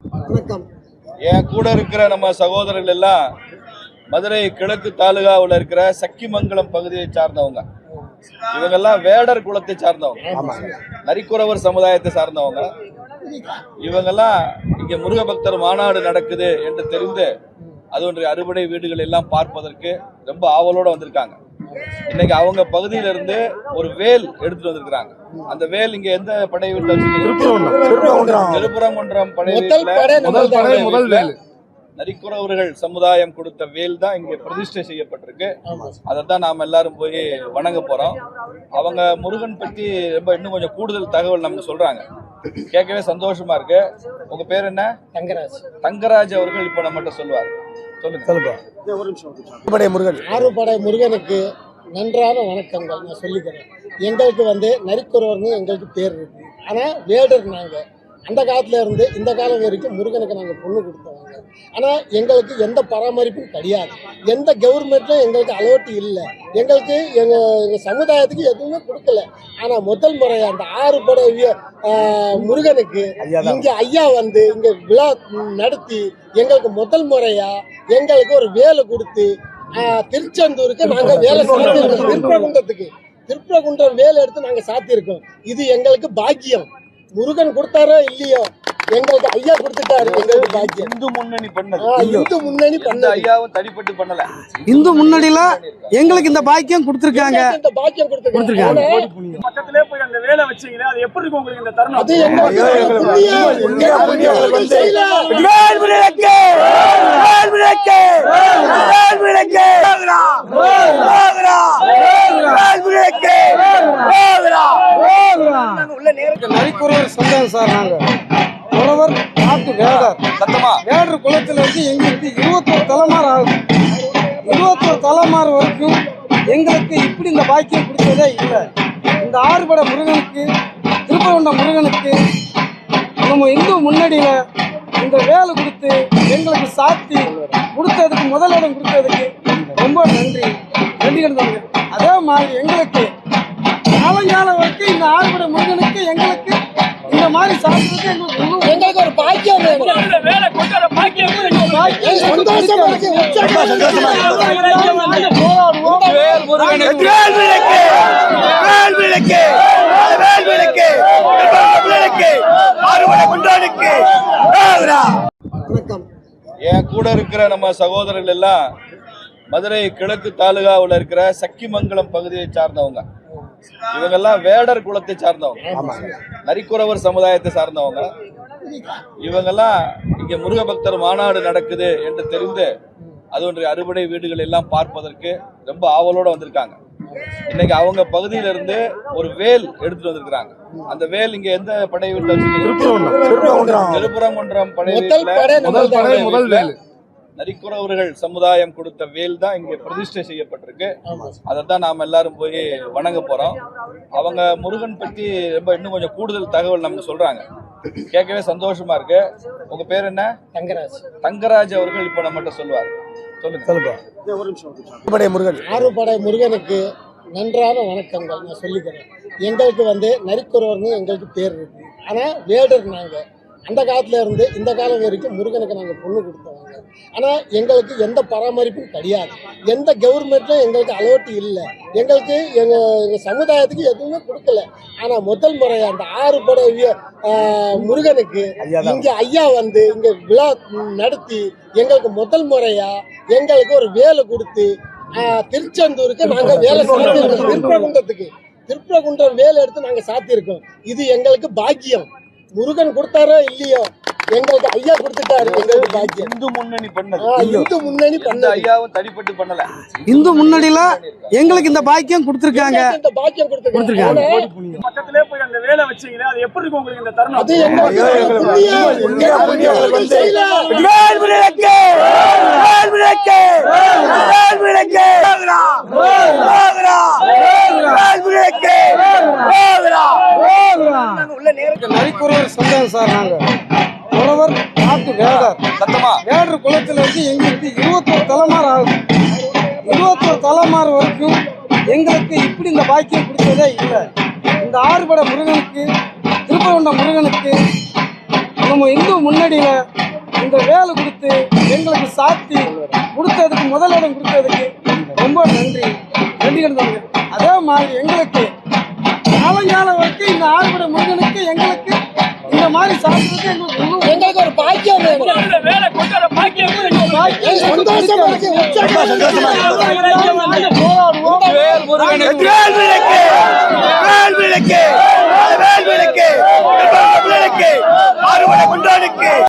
வணக்கம். என் கூட இருக்கிற நம்ம சகோதரர்கள் எல்லாம் மதுரை கிழக்கு தாலுகாவில் இருக்கிற சக்கிமங்கலம் பகுதியை சார்ந்தவங்க. இவங்கெல்லாம் வேடர் குலத்தை சார்ந்தவங்க. நரிக்குறவர் சமுதாயத்தை சார்ந்தவங்க. இவங்கெல்லாம் இங்க முருக பக்தர் மாநாடு நடக்குது என்று தெரிந்து அது ஒன்றை அறுபடை வீடுகள் எல்லாம் பார்ப்பதற்கு ரொம்ப ஆவலோட வந்திருக்காங்க. இன்னைக்கு அவங்க பகுதியில இருந்து ஒரு வேல் எடுத்துட்டு வந்திருக்காங்க அந்த வேல் இங்க எந்த படை திருப்பரங்குன்றம். படை முதல் வேல். நரிக்குறவர்கள் சமுதாயம் கொடுத்த வேல் தான் இங்க பிரதிஷ்டை செய்யப்பட்டிருக்கு. அதை தான் நாம எல்லாரும் போய் வணங்க போறோம். அவங்க முருகன் பத்தி ரொம்ப இன்னும் கொஞ்சம் கூடுதல் தகவல் நமக்கு சொல்றாங்க. கேட்கவே சந்தோஷமா இருக்கு. உங்க பேர் என்ன? தங்கராஜ். தங்கராஜ் அவர்கள் இப்போ நம்மகிட்ட சொல்லுவார். சொல்லுங்க. அறுபடை முருகன் ஆறுபடை முருகனுக்கு நன்றான வணக்கங்கள் நான் சொல்லிக்கிறேன். எங்களுக்கு வந்து நரிக்குறவர்னு எங்களுக்கு பேர் இருக்கு. ஆனால் வேடர் நாங்கள் அந்த காலத்துல இருந்து இந்த காலம் வரைக்கும் முருகனுக்கு நாங்கள் பொண்ணு கொடுத்தவங்க. ஆனால் எங்களுக்கு எந்த பராமரிப்பும் கிடையாது. எந்த கவர்மெண்ட்டும் எங்களுக்கு அலோட்டி இல்லை. எங்களுக்கு எங்கள் எங்கள் சமுதாயத்துக்கு எதுவுமே கொடுக்கல. ஆனால் முதல் முறை அந்த ஆறுபடை வி- ஆஹ் முருகனுக்கு இங்கே ஐயா வந்து இங்கே விழா நடத்தி எங்களுக்கு முதல் முறையா எங்களுக்கு ஒரு வேலை கொடுத்து திருச்செந்தூருக்கு நாங்க வேலை சாத்தியிருக்கோம். திருப்பரகுண்டத்துக்கு திருப்பரகுண்டம் வேலை எடுத்து நாங்க சாத்தியிருக்கோம். இது எங்களுக்கு பாக்கியம். முருகன் கொடுத்தாரோ இல்லையோ எங்களுக்கு ஐயா கொடுத்துட்டாரு. எங்களுக்கு பாக்கியம் இந்து முன்னணி பண்ணது. இந்து முன்னணி பண்ணது. ஐயாவும் தனிப்பட்டு பண்ணல. இந்து முன்னாடில எங்களுக்கு இந்த பாக்கியம் கொடுத்துருக்காங்க. இந்த பாக்கியம் கொடுத்துருக்காங்க. பக்கத்திலே போய் அந்த வேலை வச்சீங்களே அது எப்படி இருக்கு உங்களுக்கு இந்த தருணம்? அது எங்களுக்கு புண்ணியம். எங்க புண்ணியம் செய்யலாம். நரிக்குறவர் சொந்தம் சார் நாங்க. நாட்டு வேடர் சத்தமா? வேடர் குலத்துல இருந்து எங்களுக்கு இருபத்தொரு தலைமாறு ஆகுது. இருபத்தொரு தலைமாறு வரைக்கும் எங்களுக்கு இப்படி இந்த பாக்கியம் கொடுத்ததே இல்லை. இந்த ஆறுபடை முருகனுக்கு திருப்பரண்ட முருகனுக்கு நம்ம இந்து முன்னடியில இந்த வேலை கொடுத்து எங்களுக்கு சாத்தி கொடுத்ததுக்கு முதலிடம் கொடுத்ததுக்கு ரொம்ப நன்றி. நன்றி அதே மாதிரி எங்களுக்கு காலங்காலம் வரைக்கும் இந்த ஆறுபடை முருகனுக்கு எங்களுக்கு மாதிரி சாப்பிடுறது எங்களுக்கு ஒரு பாக்கியம் வணக்கம் என் கூட இருக்கிற நம்ம சகோதரர்கள் எல்லாம் மதுரை கிழக்கு தாலுகாவில் இருக்கிற சக்கிமங்கலம் பகுதியை சார்ந்தவங்க இவங்கெல்லாம் வேடர் குலத்தை சார்ந்தவங்க நரிக்குறவர் சமுதாயத்தை சார்ந்தவங்க. இவங்கெல்லாம் இங்க முருக பக்தர் மாநாடு நடக்குது என்று தெரிந்து அது ஒன்றை அறுபடை வீடுகள் எல்லாம் பார்ப்பதற்கு ரொம்ப ஆவலோட வந்திருக்காங்க. இன்னைக்கு அவங்க பகுதியில இருந்து ஒரு வேல் எடுத்துட்டு வந்திருக்காங்க அந்த வேல் இங்க எந்த படை வீட்டுல வச்சிருக்கீங்க? திருப்பரங்குன்றம். படை முதல் படை. முதல் வேல். நரிக்குறவர்கள் சமுதாயம் கொடுத்த வேல் தான் இங்க பிரதிஷ்டை செய்யப்பட்டிருக்கு. அதை தான் நாம எல்லாரும் போய் வணங்க போறோம். அவங்க முருகன் பத்தி ரொம்ப இன்னும் கொஞ்சம் கூடுதல் தகவல் நமக்கு சொல்றாங்க. கேட்கவே சந்தோஷமா இருக்கு. உங்க பேர் என்ன? தங்கராஜ். தங்கராஜ் அவர்கள் இப்போ நம்மகிட்ட சொல்லுவார். சொல்லுங்க. அறுபடை முருகன். ஆறுபடை முருகனுக்கு நன்றான வணக்கங்கள் நான் சொல்லிக்கிறேன். எங்களுக்கு வந்து நரிக்குறவர்னு எங்களுக்கு பேர் இருக்கு. ஆனால் வேடர் நாங்கள் அந்த காலத்துல இருந்து இந்த காலம் வரைக்கும் முருகனுக்கு நாங்கள் பொண்ணு கொடுத்தவங்க ஆனால் எங்களுக்கு எந்த பராமரிப்பும் கிடையாது. எந்த கவர்மெண்ட்டும் எங்களுக்கு அலோட்டி இல்லை. எங்களுக்கு எங்கள் எங்கள் சமுதாயத்துக்கு எதுவுமே கொடுக்கல. ஆனால் முதல் முறை அந்த ஆறுபடை வி- ஆஹ் முருகனுக்கு இங்கே ஐயா வந்து இங்கே விழா நடத்தி எங்களுக்கு முதல் முறையா எங்களுக்கு ஒரு வேலை கொடுத்து திருச்செந்தூருக்கு நாங்க வேலை சாத்தியிருக்கோம் திருப்பரங்குன்றத்துக்கு திருப்பரங்குன்றம் வேலை எடுத்து நாங்க சாத்தியிருக்கோம் இது எங்களுக்கு பாக்கியம். முருகன் கொடுத்தாரோ இல்லையோ? எங்களுக்கு ஐயா கொடுத்துட்டாரு. எங்களுக்கு பாக்கியம். இந்து முன்னணி பண்ணது. ஆஹ் இந்து முன்னணி பண்ணது. ஐயாவும் தனிப்பட்டு பண்ணல. இந்து முன்னாடில எங்களுக்கு இந்த பாக்கியம் கொடுத்துருக்காங்க. இந்த பாக்கியம் கொடுத்துருக்காங்க. பக்கத்திலே போய் அந்த வேலை வச்சீங்களே அது எப்படி இருக்கு உங்களுக்கு இந்த தருணம்? அது எங்களுக்கு புண்ணியம் செய்யலாம். நரிக்குறவர் சொந்தம் சார் நாங்க. உழவர் நாட்டு வேடர். சத்தமா? வேடர் குலத்துல இருந்து எங்களுக்கு இருபத்தொரு தலைமாறு ஆகுது. இருபத்தொரு தலைமாறு வரைக்கும் எங்களுக்கு இப்படி இந்த பாக்கியம் கொடுத்ததே இல்லை. இந்த ஆறுபடை முருகனுக்கு திருப்பரண்ட முருகனுக்கு நம்ம இந்து முன்னணியில இந்த வேலை கொடுத்து எங்களுக்கு சாத்தி கொடுத்ததுக்கு முதலிடம் கொடுத்ததுக்கு ரொம்ப நன்றி. நன்றி அதே மாதிரி எங்களுக்கு மாதிரி சாப்பிடுறதுக்கு எங்களுக்கு ஒரு பாக்கியம் வேணும் கொண்டாடுக்கு